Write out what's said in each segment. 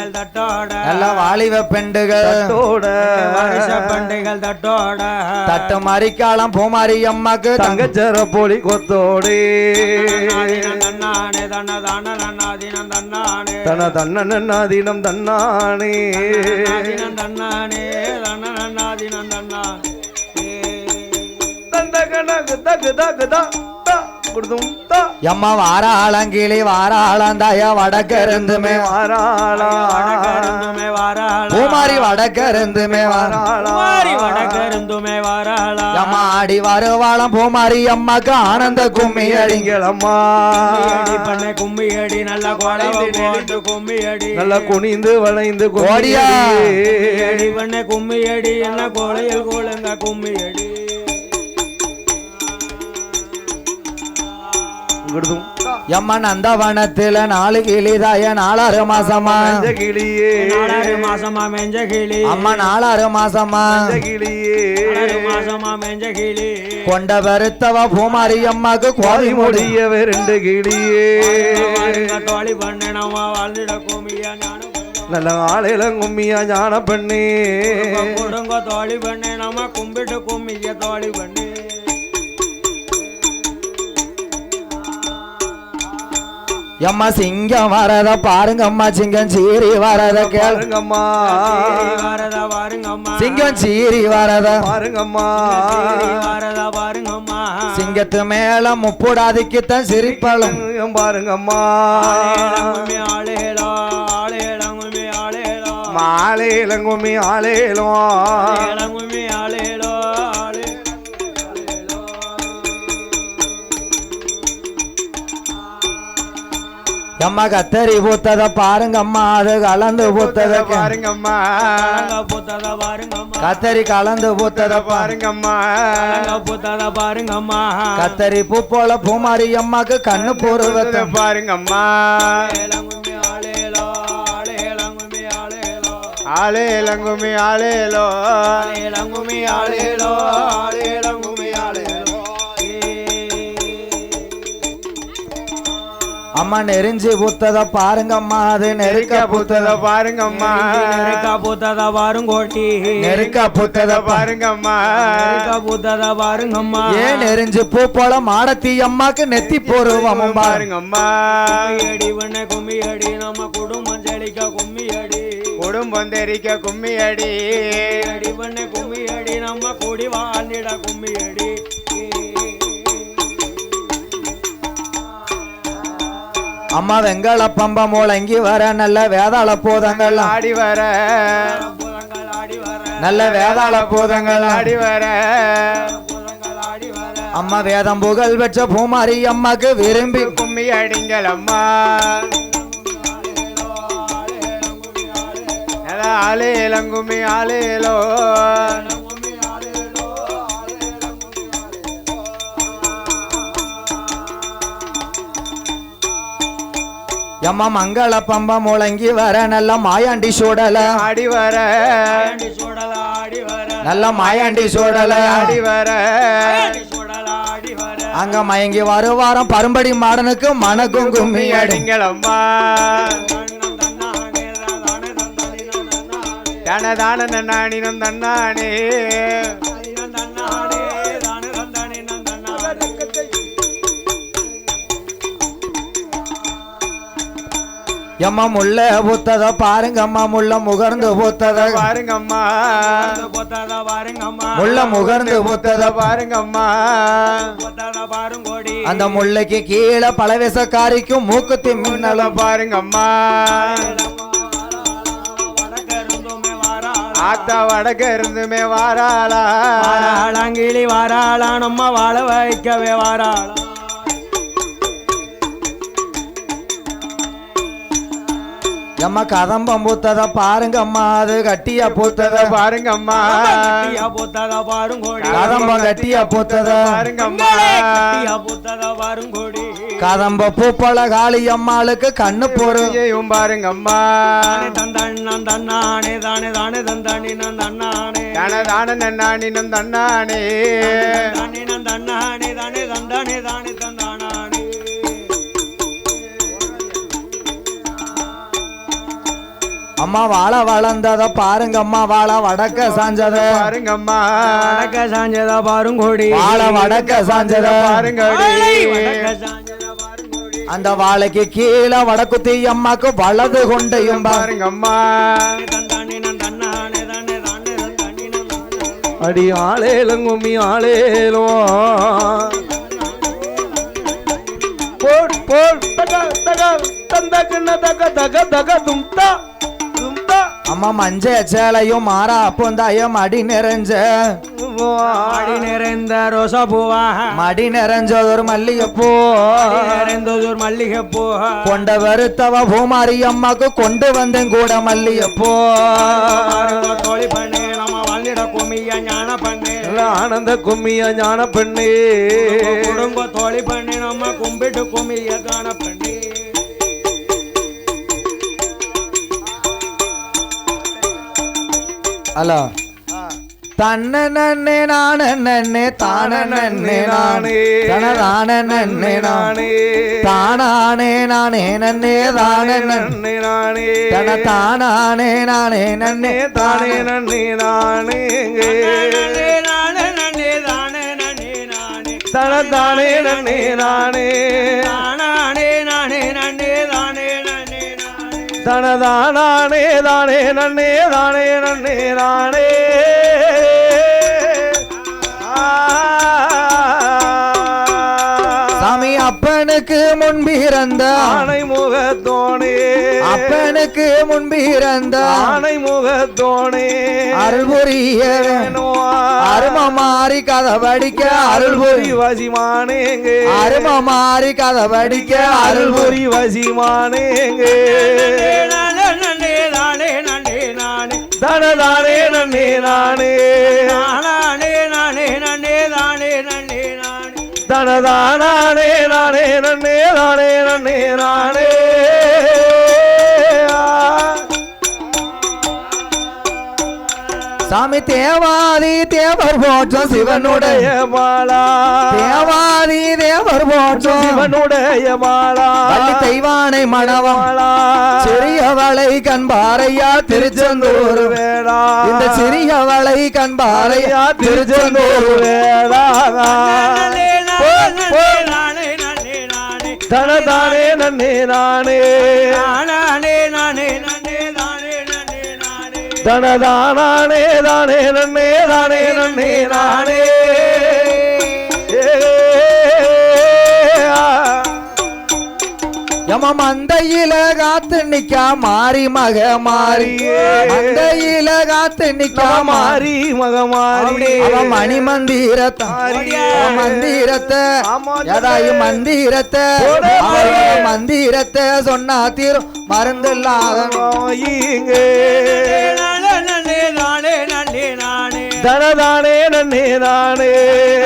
பண்டிகள் தட்டோட. நல்ல வாலிப பெண்டுகள். வருஷ பண்டிகள் தட்டோட. தட்டு மறிக்காலம் பூமாரி அம்மாக்கு தங்க தங்கச்சர போலி கொத்தோடே. தன்னானே தன்ன தான நன்னாதினம் தன்னானே. தன தன்னன்னாதீனம் தன்னானே. நாதினம் தன்னானே தன்ன நன்னாதினம் தன்னானே. தகு தகு எம்மா வார ஆலங்கிளி வார ஆளாந்தாய வடக்கிருந்துமே வாராளா. வடக்கருந்துமே வாராளா. பூமாரி வடக்கிருந்துமே வார குமாரி வடக்கருந்துமே வாராளா. எம்மா ஆடி வருவாளம் பூமாரி அம்மாக்கு ஆனந்த கும்மி அடிங்க அடிங்களம்மா பண்ண கும்மியடி நல்ல குழவை போட்டு கும்மியடி. நல்லா குனிந்து வளைந்து. கும்மியடி. பண்ண கும்மியடி என்ன கோழையில் கோளுங்க கும்மியடி கொடுத்தும் எம்மா நந்தவனத்துல நாலு கிளிதாய நாலாறு மாசமா? கிளியே. நாலாறு மாசமா மெஞ்ச கிளி. அம்மா நாலாறு மாசமா? கிளியே. நாலாறு மாசமா மெஞ்ச கிளி. கொண்ட வருத்தவ பூமாரி அம்மாக்கு முடி. முடியவே ரெண்டு கிளியே. தோழி பண்ண நம்ம வாழ்ந்துட கும்மியா ஞானம். நல்ல ஆளையில கும்மியா ஞான பண்ணி. கொடுங்க தோழி பண்ணு நம்ம கும்பிட்டு கும்மிய தோழி பண்ணு. எம்மா சிங்கம் வரத பாருங்க அம்மா சிங்கம் சீரி வரத கேள். பாருங்கம்மா. சீரி வாரதா பாருங்கம்மா. சிங்கம் சீரி வரத. பாருங்கம்மா. சீரி வாரதா பாருங்கம்மா. சிங்கத்து மேல முப்புடாதிக்குத்தான் சிரிப்பளும் பாருங்கம்மா. மாலையிலங்கும்மி ஆளேலும் எம்மா கத்தரி பூத்தத பாருங்க அம்மா அது கலந்து பூத்தத பாருங்கம்மா. கலங்க பூத்தத பாருங்கம்மா. கத்தரி கலந்து பூத்தத பாருங்க பாருங்கம்மா. கலங்க பூத்தத பாருங்கம்மா. கத்தரி பூ போல பூமாரி அம்மாக்கு கண்ணு பூர்வத்தை பாருங்கம்மா. ஆளேலோ ஆளேலங்கும்மி ஆளேலோ. ஆளேலங்கும்மி ஆளேலோ. ஆளேலங்கும்மி அம்மா நெறிஞ்சு பூத்தத பாருங்க அம்மா அது நெருக்க பூத்தத. பாருங்கம்மா. நெருக்கா பூத்தத பாருங்கோட்டி நெருக்க பூத்தத பாருங்கம்மா. நெருக்கா பூத்தத பாருங்கம்மா ஏன் நெறிஞ்சு பூ போல மாடத்தி அம்மாக்கு நெத்தி பாருங்க பாருங்கம்மா. கும்மியடி வண்ண கும்மியடி நம்ம குடும்பம் செழிக்க கும்மியடி. குடும்பம் தெரிக்க கும்மியடி. அடி பண்ண கும்மியடி நம்ம கூடி வாழ்ந்திட கும்மியடி. அம்மா வெங்கல பம்ப மூலங்கி வர நல்ல வேதாள போதங்கள். ஆடி வர. நல்ல வேதாள போதங்கள். ஆடி வர. அம்மா வேதம் புகழ் பெற்ற பூமாரி அம்மாக்கு விரும்பி. கும்மி அடிங்களம்மா ஆளேலங்கும்மி ஆளேலோ எம்மா மங்கள பம்ப முழங்கி வர நல்ல மாயாண்டி சூடல. ஆடி வர. நல்ல மாயாண்டி சூடல. ஆடி வர. அங்க மயங்கி வருவாரம் பரும்படி மாடனுக்கு மணக்கும் கும்மி கும்மி அடி அடிங்களம்மா தன்னம் தன்னானே. தானே தந்தானினம் தன்னானே. எம்மா முள்ள பூத்தத பாருங்க அம்மா முள்ள முகர்ந்து பூத்தத. பாருங்கம்மா. பொத்தாத பாருங்கம்மா. முள்ள முகர்ந்து பூத்தத. பாருங்கம்மா. பொத்தாத பாருங்கோடி அந்த முல்லைக்கு கீழே பழவேசக்காரிக்கும் மூக்குத்தி பாருங்கம்மா. வடக்கருந்துமே வாராளா. ஆத்தா வடக்க இருந்துமே வாராளா. வாராளாங்கிளி வாராளா நம்ம வாழ வைக்கவே வாராளா. எம்மா கதம்பம் பூத்தத பாருங்க அம்மா அது கட்டியா பூத்தத. பாருங்கம்மா. கட்டியா பொத்தாத பாருங்கோடி கதம்பம் கட்டியா பூத்தத. பாருங்கம்மா. கட்டியா பொத்தாத பாருங்கோடி கதம்ப பூ போல காளி அம்மாளுக்கு கண்ணு போரு செய்யும் பாருங்கம்மா. தானே தந்தானே தன்னானே தானே தானே தந்தானே தன்னானே. தான தான நன்னானினம் தன்னானே தானே தன்னானே தானே தந்தானே தானே தந்தானே அம்மா வாழ வளர்ந்தத பாருங்க அம்மா வாழ வடக்க சாஞ்சத. பாருங்கம்மா வடக்க சாஞ்சதா பாருங்கோடி வாழ வடக்க சாஞ்சத. பாருங்கடி வடக்க சாஞ்சதா பாருங்கோடி அந்த வாழைக்கு கீழே வடக்குத்தி அம்மாக்கு வலது கொண்டையும் பா- பாருங்கம்மா தந்தானே நான் தன்னானே தானே தானே தந்தானே நான் தானே. அடி ஆளேலும் கும்மி ஆளேலும். போட் போட் தக தக தந்த கண்ண தக தக தக தும்தா அம்மா மஞ்ச சேலையும் மாறா அப்பந்தாயம் அடி நிறைஞ்ச. அடி நிறைந்த ரோசா பூவா மடி நிறைஞ்ச ஒரு மல்லிகைப்பூ நிறைந்ததொரு மல்லிகை பூ கொண்ட வருத்தவ பூமாரி அம்மாக்கு கொண்டு வந்தேன் கூட மல்லிகைப்பூ. தோழி பண்ணு நம்ம வாழ்ந்திட குமிய ஞான பண்ணு. ஆனந்த கும்மிய ஞான பெண்ணே. குடும்ப தோழி பண்ணு நம்ம கும்பிட்டு குமிய காண பண்ணு. ஹலோ. தன்ன நன்னே நான நன்னே தான நன்னே நானே. தனதான நன்னே நானே. தானானே நானே நன்னே தான நன்னே நானே. தன தானானே நானே நன்னே தானே நன்னே நானே. தானே தன தானே நன்னே நானே. நானே. நானே தனதானே தானே நன்னே தானே நன்னே தானே. அப்பனுக்கு முன்பிறந்த ஆனை முகத்தோனே அப்பனுக்கு முன்பிறந்த ஆனை முகத்தோனே அருள் புரிய அரும மாறி கதை படிக்க அருள் புரி அருள்புரி வசிமானேங்கே அரும மாறி கதை படிக்க அருள் புரி அருள்புரி வசிமானேங்கே நானே நானே நானே நானே நானே. தனதானே நன்னே நானே நானே. நானே நானே நானே நன்னே நானே நன்னே நானே சாமி தேவாதி தேவர் போற்றம் சிவனுடைய மாலா. தேவாதி தேவர் போற்றம் சிவனுடைய மாலா. தெய்வானை மணவம். மாலா. சிறியவளை கண்பாரையா திருச்செந்தூர். வேடா. இந்த சிறியவளை கண்பாரையா திருச்செந்தூர் திருச்செந்தூர். வேடா நானே நானே நானே. நானே நானே நன்னே நானே நானே நானே. தானே தானே நன்னே தானே நன்னே நானே. எம மந்தையில காத்து நிக்கா மாறி மக மாறி. மந்தையில காத்து நிக்கா மாறி. மாறி மகமாரி அவ மணி மந்திரத்தை மந்திரத்தை மந்திரத்தை மந்திரத்தை சொன்னா தீரும் மருந்து இல்லாத இங்கே நானே நானே நானே நானே நானே தனதானே நன்னே நானே.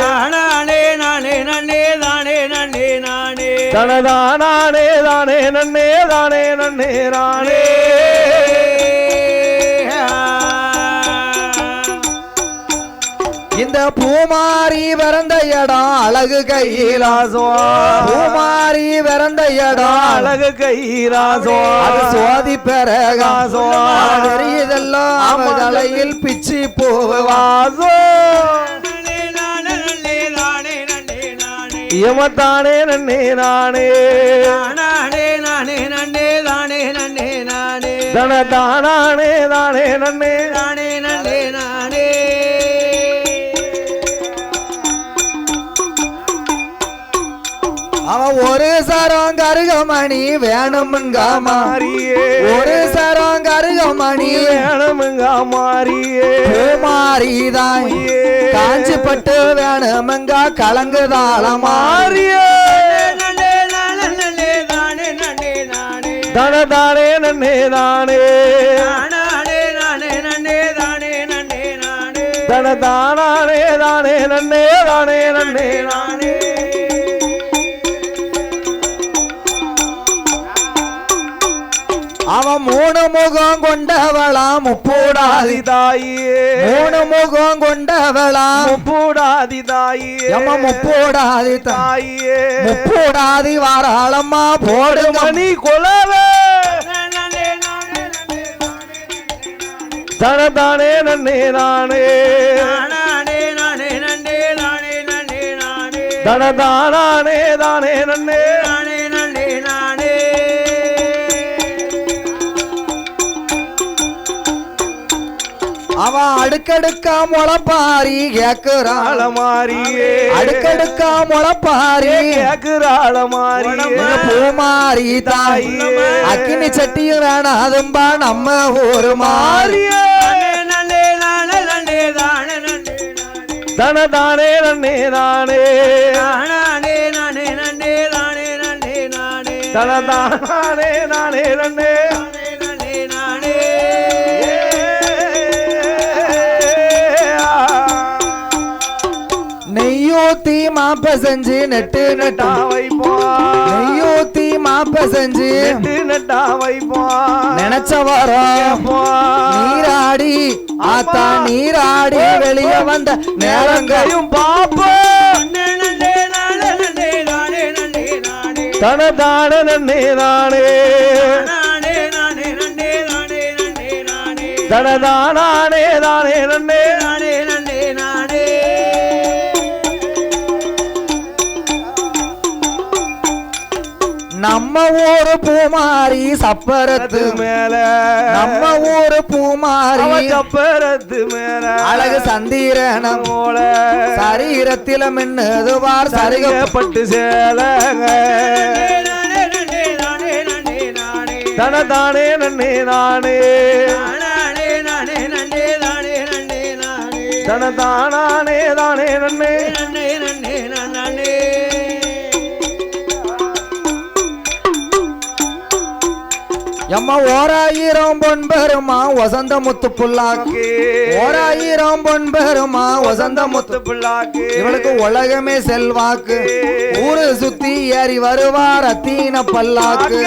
நானே நானே நானே. தானே நானே நானே தனதானே தானே நன்னே தானே நன்னே நானே இந்த பூமாரி பிறந்த இடம் அழகு கையிலாசோ. பூமாரி பிறந்த இடம் அழகு கைராசோ அது சுவாதி பெறகாசோ இதெல்லாம். தலையில் பிச்சி போவா யமத்தானே நன்னே நானே. நானே நானே நானே தானே நானே நானே. தனதானே தானே நன்னே. நானே அவன் ஒரு சரம் கருகமணி வேணுமுங்காமா மாரியே ஒரு சரம் கருகமணி வேணுமுங்க மாரியே பூமாரிதான் காஞ்சி பட்டு வேணுமுங்கா நானே நானே. தானே தனதானே நன்னே நானே. நானே நானே நானே. தானே தனதானே தானே நன்னே தானே நன்னே நானே. அவன் மூணு முகம் கொண்டவளா முப்பூடாதி பூடாதி தாயே மூணு முகம் கொண்டவளா பூடாதி தாயே எம்ம முப்பூடாதி தாயே முப்பூடாதி வாராளம்மா போடுங்க. மணி கொலவே. நானே நானே நானே தனதானே நன்னே நானே. நானே நானே நன்னே நானே நன்னே நானே. தனதானே தானே நன்னே நானே நன்னே. அடுக்கடுக்கா முளப்பாரி கேக்குறான் ஆள மாறியே அடுக்கடுக்கா முளப்பாரி கேக்குறாள மாறியே பூமாரி தாய். அக்கினி சட்டியும் வேணாம் அதும்பா நம்ம ஊரு மாறி மாறியே நன்னே நானே நன்னே நானே நானே நானே நானே நானே நன்னே நானே நன்னே நானே நானே நன்னே நானே நன்னே நெய்யூத்தி மாப்ப செஞ்சு நெட்டு நெட்டா. நட்டா வைப்போம் நெய்யூத்தி மாப்ப செஞ்சு நெட்டு நட்டா வைப்போம் நினைச்ச வரோம். நீராடி ஆத்தா நீராடி வெளிய வந்த நேரங்கள் நேரங்கையும் பாப்போம் தனதான நன்னே நானே. தனதானே தானே நன்னே நம்ம ஊரு பூமாரி சப்பரத்து மேல. நம்ம ஊரு பூமாரி சப்பரத்து மேல. அழகு சந்தீரனம் போல சரீரத்தில மின்னுதுவார் சரிக சரிகப்பட்டு சேலங்க. நன்னே நானே. நன்னே நானே. தானே நன்னே நன்னே நன்னே எம்மா ஓராயிரம் பொன் பெருமா வசந்த முத்து புல்லாக்கு ஓராயிரம் பொன் பெருமா வசந்த முத்து புல்லாக்கு இவளுக்கு உலகமே செல்வாக்கு. ஊரு சுத்தி ஏறி வருவார் அத்தீன பல்லாக்கு.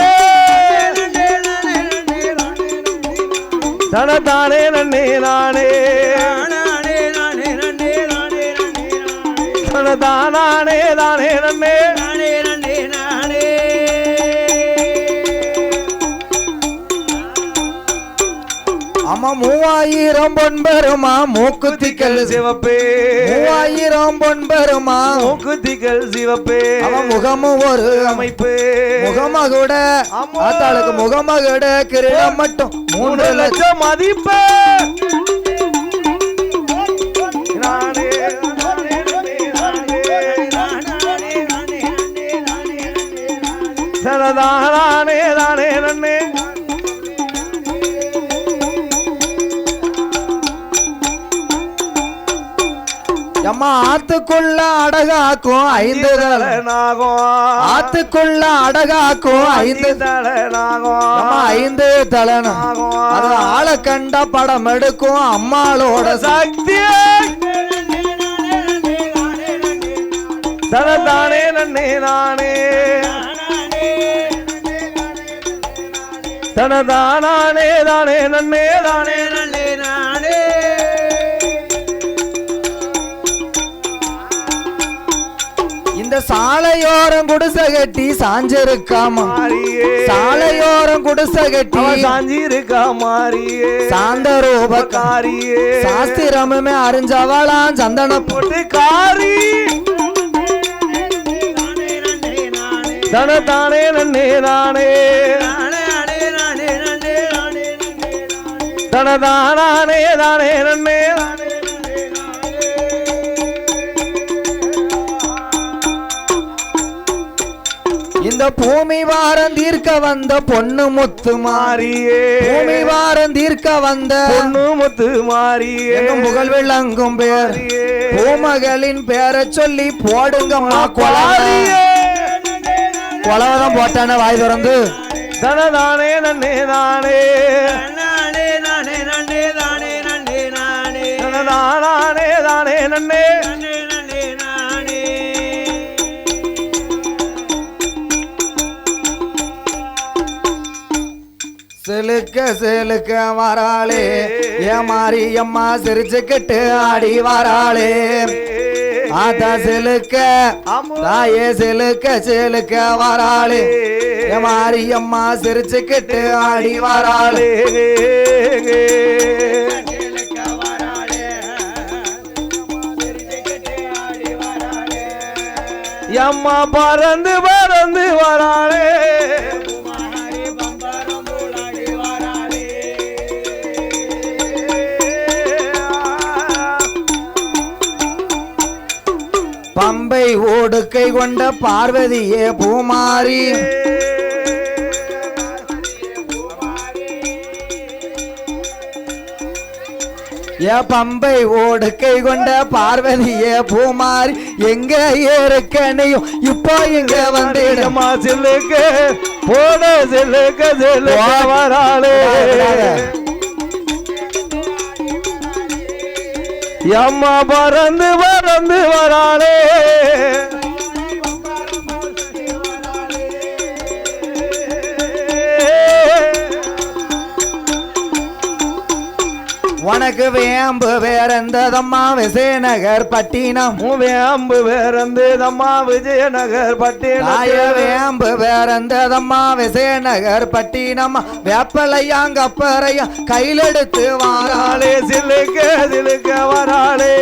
தனதானே நன்னே நானே. நன்னே நானே தனதானே தானே நன்னே. அம்மா மூவாயிரம் பொன் பெருமா மூக்குத்திக்கல் சிவப்பே. மூவாயிரம் பொன் பெருமா மூக்குத்திகள் சிவப்பே. அவன் முகமும் ஒரு அமைப்பு. முகமகுட ஆமா. ஆத்தாளுக்கு முகமகுட கிரீடம் மட்டும் மூன்று லட்சம் மதிப்பு. நானே நானே நன்னே. அம்மா ஆத்துக்குள்ள அடகாக்கும் ஐந்து தலை. நாகம் ஆத்துக்குள்ள அடகாக்கும் ஐந்து அம்மா ஐந்து தலைனா அது ஆளை கண்ட படம் எடுக்கும் அம்மாளோட சக்தி தனதானே நன்னே நானே. தனதானே தானே நன்னே தானே. சாலையோரம் குடிசை கட்டி சாஞ்சிருக்காமா? சாலையோரம் குடிசை கட்டி சாஞ்சிருக்கா மாறியே. சாந்த ரூப காரியே. சாஸ்திரமுமே அறிஞ்சவளாம் சந்தன போட்டு காரி. தனதானே நன்னே நானே. தனதானே தானே நன்னே இந்த பூமி வாரம் தீர்க்க வந்த பொண்ணு முத்து மாறி மாறியே. பூமி வாரம் தீர்க்க வந்த பொண்ணு முத்து மாறியே. புகழ் விளங்கும் பேர். பூமகளின் பேரை சொல்லி போடுங்கம்மா கொலவை மாறியே. கொலவதான் போட்டானே வாய் திறந்து. தனதானே நன்னே நானே தனதானே தானே. நன்னே செலுக்க செலுக்க வராளே. ஏமாறி அம்மா சிரிச்சுக்கிட்டு ஆடி வராளே. ஆதா செலுக்க தாயே செலுக்க செலுக்க வராளே. ஏமாறி அம்மா சிரிச்சுக்கிட்டு ஆடி வராளே. அம்மா பறந்து பறந்து வராளே. பம்பை ஓடுக்கை கொண்ட பார்வதியே பூமாரி. ஏ பம்பை ஓடுக்கை கொண்ட பார்வதியே பூமாரி எங்க இருக்கனையும் இப்போ இங்க வந்துடும் சில்லுக்கு போன சில்லுக்கு சில்லுக்கு வராளே. அம்மா பறந்து பறந்து வராளே. உனக்கு வேம்பு வேறந்ததம்மா விசயநகர் பட்டினம். வேம்பு வேறந்து தம்மா விஜயநகர் தாய பட்டின வேம்பு வேறந்ததம்மா விசயநகர் பட்டினம். வேப்பலையாங்கப்பறையா கையிலெடுத்து வாராளே. சிலுக்க சிலுக்க வராளே.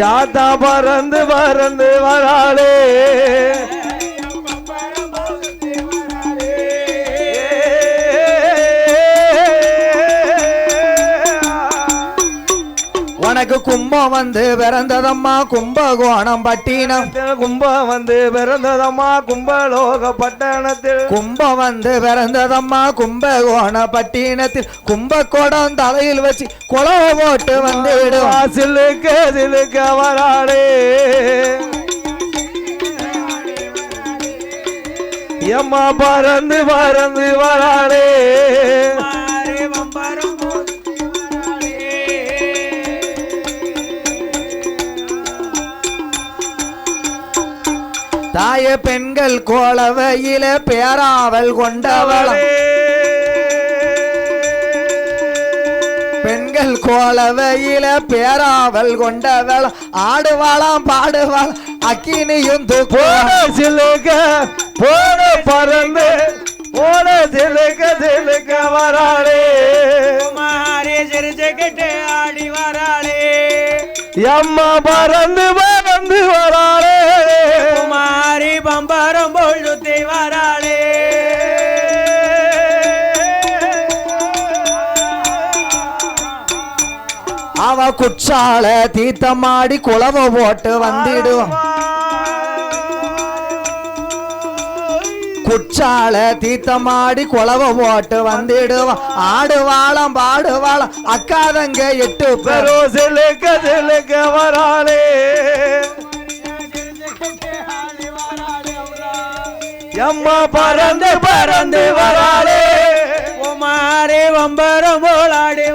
யாத்தா பறந்து பறந்து வராளே. உனக்கு கும்பம் வந்து பிறந்ததம்மா கும்பகோணம் பட்டினம். கும்பம் வந்து பிறந்ததம்மா கும்பலோக பட்டணத்தில் கும்பம் வந்து பிறந்ததம்மா கும்பகோண பட்டினத்தில். கும்பகோணம் தலையில் வச்சு குளவ போட்டு வந்துடும். சிலுக்க சிலுக்க வராளே எம்மா பறந்து பறந்து வராளே தாய பெண்கள் கோலவையில பேராவல் கொண்டவளம். பெண்கள் கோலவையில பேராவல் கொண்டவளம். ஆடுவாளாம் பாடுவாள் அக்கினியும் போன சிலுக்க போன பறந்து போன சிலுக்க சிலுக்க வராளே. பூமாரி சிரிச்சுக்கிட்டு ஆடி வராளே. எம்மா பறந்து பறந்து வராளே. அவ குச்சால தீத்தமாடி குளவ போட்டு வந்திடுவான் குச்சால தீத்தமாடி குளவ போட்டு வந்திடுவான் ஆடுவாளாம் பாடுவாளாம் அக்காதங்க எட்டு பேரும் பெரோ. சிலுக்க சிலுக்க வராளே எம்மா பறந்து பறந்து வராளே. பூமாரி பம்பரம் போல் ஆடி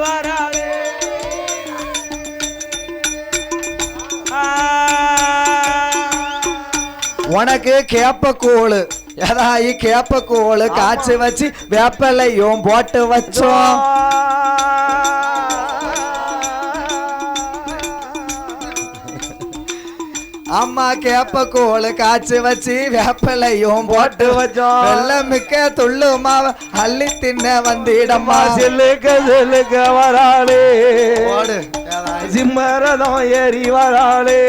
உனக்கு கேப்பக்கூழு. ஏதாயி கேப்பக்கூழு காய்ச்சி வச்சு வேப்பலையும் போட்டு வச்சோம். அம்மா கேப்பக்கூழு காய்ச்சி வச்சு வேப்பலையும் போட்டு வச்சோம். வெள்ளம் மிக்க துள்ளு மாவ அள்ளி தின்ன வந்திடம்மா. சிலுக்க சிலுக்க வராளே. சிம்மரதம் ஏறி வராளே.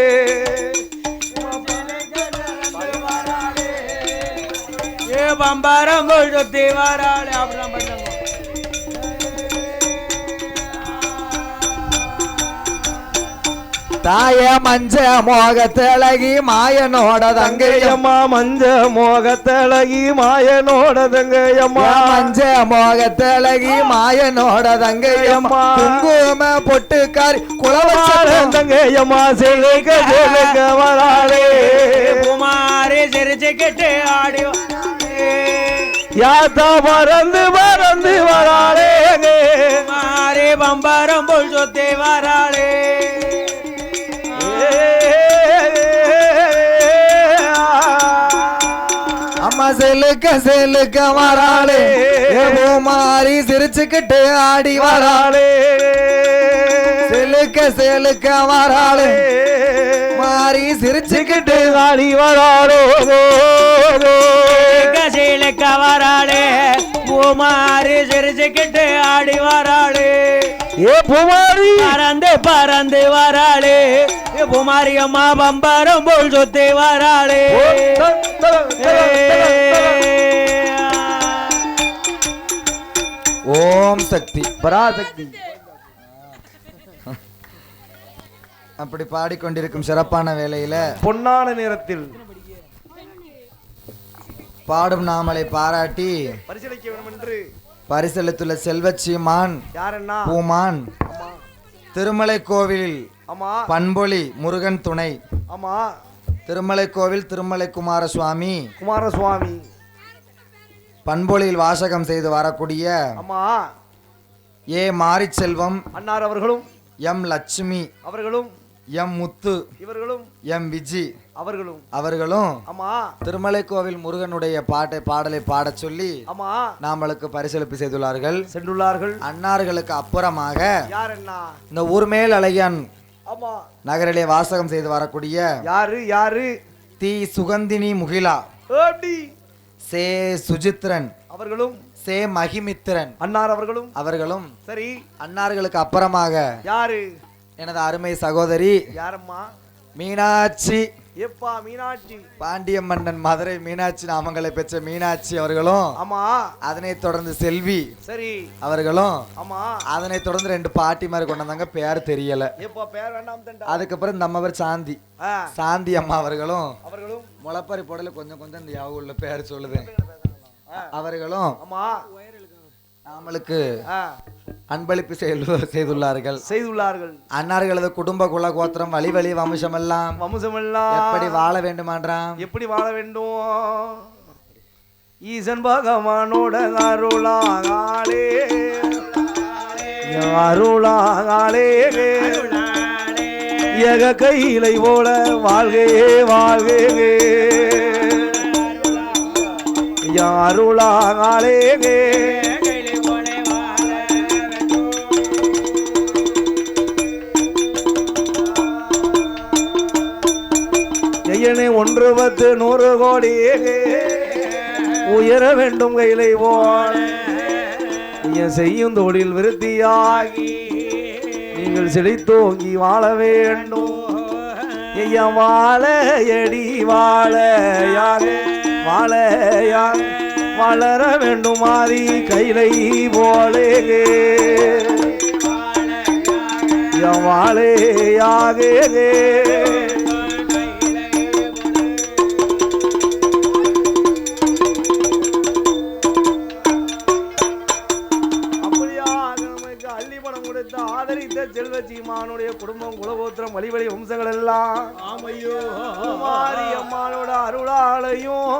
பம்பரம் போல் சுத்தி வராளே அப்புறம் பண்ணுங்க தாய மஞ்ச மோகத்தழகி மாயனோட தங்கையம் தங்கையம்மா மஞ்ச மோகத்தழகி மாயனோட தங்கையம்மா. மஞ்ச மோகத்தழகி மாயனோட தங்கையம் அம்மா. குங்கும பொட்டுக்காரி குளவச்ச தங்கையம்மா வராளே. பூமாரி சிரிச்சுக்கிட்டு ஆடி வராளே யாத்தா பறந்து பறந்து வராளே பூமாரி பம்பரம் போல் சுத்தி வராளே. அம்மா செலுக்க செலுக்க வராளே. மாறி சிரிச்சுக்கிட்டு ஆடி வரா வராளே. செலுக்க செலுக்க வராளே. மாறி சிரிச்சுக்கிட்டு ஆடி வராளோ. கசையிலுக்க வராளே பூமாரி சிரிச்சுக்கிட்டு ஆடி வராளே. ஏ பூமாரி! பறந்து பறந்து வராளே. ஏ குமாரி அம்மா பம்பரம் போல் சொத்தி வராளே. ஓம் சக்தி பராசக்தி. அப்படி பாடிக்கொண்டிருக்கும் சிறப்பான வேளையில பொன்னான நேரத்தில் பாடும் நாமலை பாராட்டி பரிசீலிக்க வேண்டும் என்று பரிசளித்துள்ள செல்வச்சீமான் பூமான் திருமலை கோவில் ஆமா. பண்பொலி முருகன் துணை ஆமா. திருமலை கோவில் திருமலை குமார சுவாமி குமாரசுவாமி. பண்பொலியில் வாசகம் செய்து வரக்கூடிய ஏ மாரிச்செல்வம் அன்னார் அவர்களும் எம் லட்சுமி அவர்களும் எம் முத்து இவர்களும் எம் விஜி அவர்களும். அவர்களும் ஆமா திருமலை கோவில் முருகனுடைய பாட்டை பாடலை பாடச் சொல்லி ஆமா நாமளுக்கு பரிசளிப்பு செய்துள்ளார்கள். சென்றுள்ளார்கள். அன்னார்களுக்கு அப்புறமாக யாரண்ணா இந்த ஊர்மேல் அழகியான் ஆமா நகரிலே வாசகம் செய்து வரக்கூடிய யாரு யாரு? தி சுகந்தினி முகிலா. சே சுஜித்ரன். அவர்களும். சே மகிமித்திரன். அன்னார் அவர்களும். அவர்களும் சரி. அன்னார்களுக்கு அப்புறமாக யாரு? எனது அருமை சகோதரி யாரம்மா? மீனாட்சி. எப்பா மீனாட்சி? பாண்டிய மன்னன் மதுரை மீனாட்சி நாமங்களை பெற்ற மீனாட்சி அவர்களும் ஆமா. அதனைத் தொடர்ந்து செல்வி சரி. அவர்களும் ஆமா. அதனைத் தொடர்ந்து ரெண்டு பாட்டி மாதிரி கொண்டு வந்தாங்க பேர் தெரியல. எப்பா பேர் வேண்டாம் தண்டா. அதுக்கப்புறம் இந்த அம்மாவர் சாந்தி சாந்தி அம்மா அவர்களும் அவர்களும்? முளப்பாரி போடல கொஞ்சம் கொஞ்சம் இந்த யாவு உள்ள பேர் சொல்லுது அவர்களும் ஆமா. நாமளுக்கு ஆ, அன்பளிப்பு செய்து- செய்துள்ளார்கள். செய்துள்ளார்கள். அன்னார்களது குடும்ப குல கோத்திரம் வழி வழி வம்சமெல்லாம் வம்சமெல்லாம் எப்படி வாழ வேண்டுமான்றாம்? எப்படி வாழ வேண்டும்? ஈசன் பகவானோட அருளாகாலே அருளாகாலே எக கையிலை போல வாழ்கே வாழ்கே. அருளாகாலே ஐயனே ஒன்று பத்து நூறு கோடி உயர வேண்டும் கையிலை போன ஐயன் செய்யும் தொழில் விருத்தியாகி நீங்கள் செழித்தோங்கி வாழ வேண்டும். ஐயா வாழ எடி வாழ வாழ யார் வளர வேண்டும் மாறி கைலை போலே. வாழையாகே சண்முக சீமானுடைய குடும்பம் குலகோத்திரம் வழிவழி வம்சங்கள் எல்லாம் ஆமையோ. மாரியம்மானோட அருளாலையும்